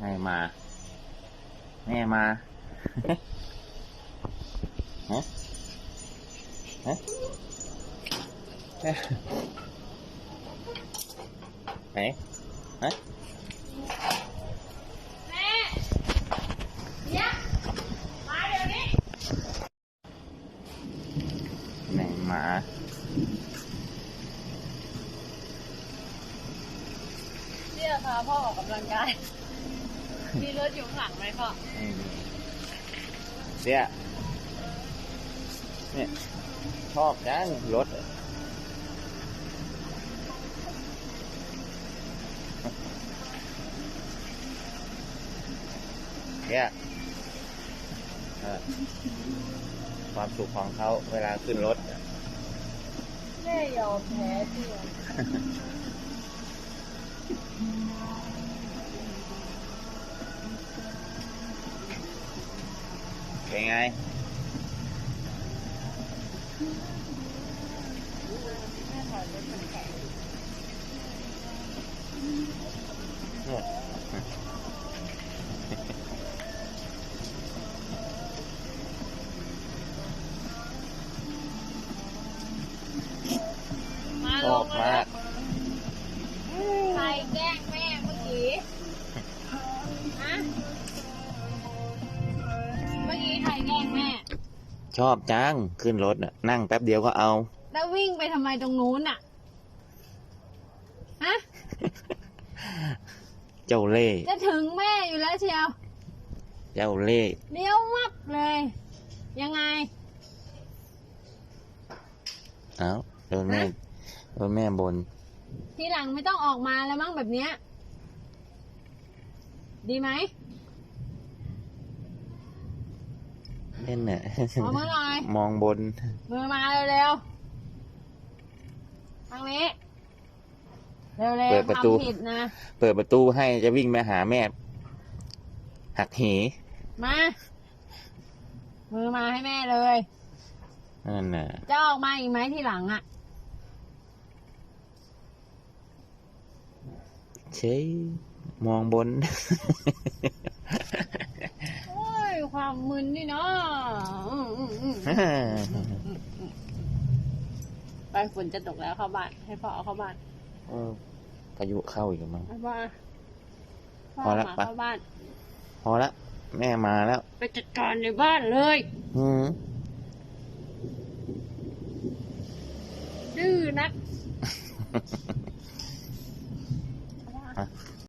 ให้มา แม่มาฮะฮะไหนฮะแม่เนี่ยมาเรียวนี้ไหนหมาเนี่ยพาพ่อออกกำลังกาย มีรถอยู่ข้างหลังไหมพ่อไม่มีเนี่ยเนี่ยชอบจังรถเนี่ยเออความสุขของเขาเวลาขึ้นรถแม่ยอมแพ้เพื่อนเชอบจังขึ้นรถน่ะนั่งแป๊บเดียวก็เอา แล้ววิ่งไปทำไมตรงนู้นอะ ฮะ เจ้าเล่ห์จะถึงแม่อยู่แล้วเชียวเจ้าเล่ห์เลี้ยวมับเลย ยังไง เอาโดนแม่ฮะ โดนแม่บน ทีหลังไม่ต้องออกมาแล้วมั้งแบบเนี้ย ดีไหม เล่นน่ะขอมือหน่อยมองบน มือมาเร็วๆทางนี้ เร็วเปิดๆประตู ทำผิดนะ เปิดประตูให้จะวิ่งไปหาแม่ หักเหมา มือมาให้แม่เลย นั่นน่ะ จะออกมาอีกไหมทีหลังอะ เช้ยมองบน โอ้ย ความมึนนี่เนาะอืมอืมอืม ไปฝนจะตกแล้วเข้าบ้านให้พ่อเอาเข้าบ้านเออพายุเข้าอีกแล้วมั้ง ให้พ่อพ่อพอละมาไปเข้าบ้าน พอละแม่มาแล้ว ไปจัดการในบ้านเลยอืมดื้อนัก